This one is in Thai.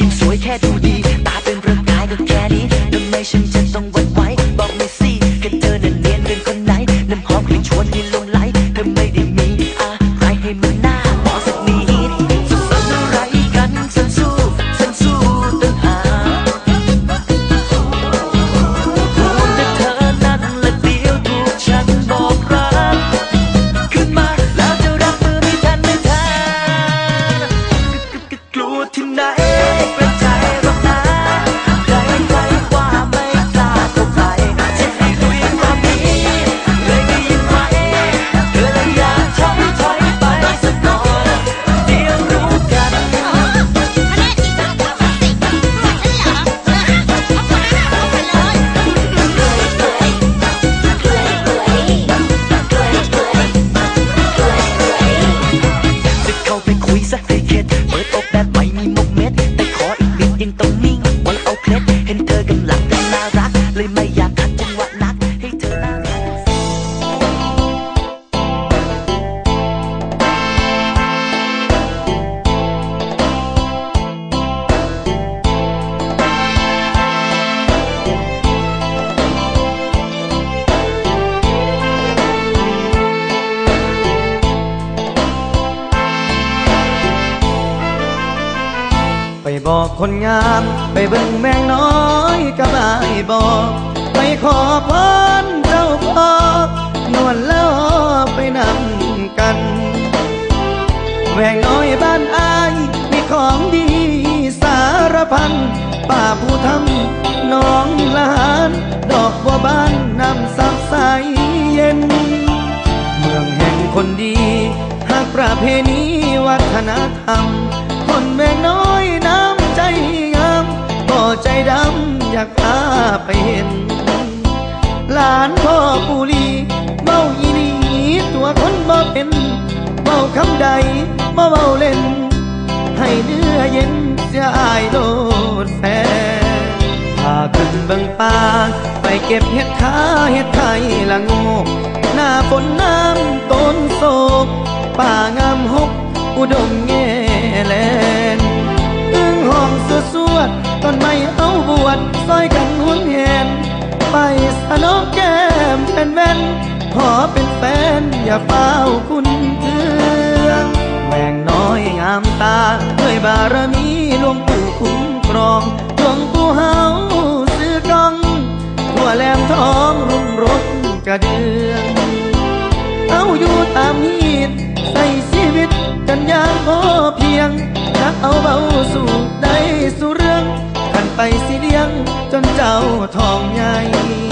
ยิ่งสวยแค่ดูดี the คนงามไปเบิ่งแมงน้อยกับไอ้ายบอกไปขอพรเจ้าพ่อนวลแล้วไปนำกันแหวงน้อยบ้านอายมีของดีสารพันป่าผู้ทำน้องลานดอกบัวบานน้ำซับใสเย็น เมืองแห่งคนดี หากประเพณีวัฒนธรรม คนแม่น้อย ใจดำอยากพาไปเห็น หลานพ่อปูลีเมาอีนีตัวคนบ่เป็นเมาคำใดมาเมาเล่น ให้เนื้อเย็นเสียอายโลดแฟพาขึ้นเบิงปาไปเก็บเห็ดขาเห็ดไข่ละโงกหน้าฝนน้ำต้นโศกป่างามหกอุดมแง่แล ต้นไม้เอาบวชซอยกันหวนแหนไปสนองแก้มเป็นแว่นขอเป็นแฟนอย่าเฝ้าคุณเทืองแหวงน้อยงามตาด้วยบารมีหลวงปู่คุ้มครองหลวงปู่เฮาซื้อกองทั่วแหลมทองรุ่มรถกระเดืองเอาอยู่ตามฮีดใส่ชีวิตกันอย่างพอเพียง จนเจ้าทองใหญ่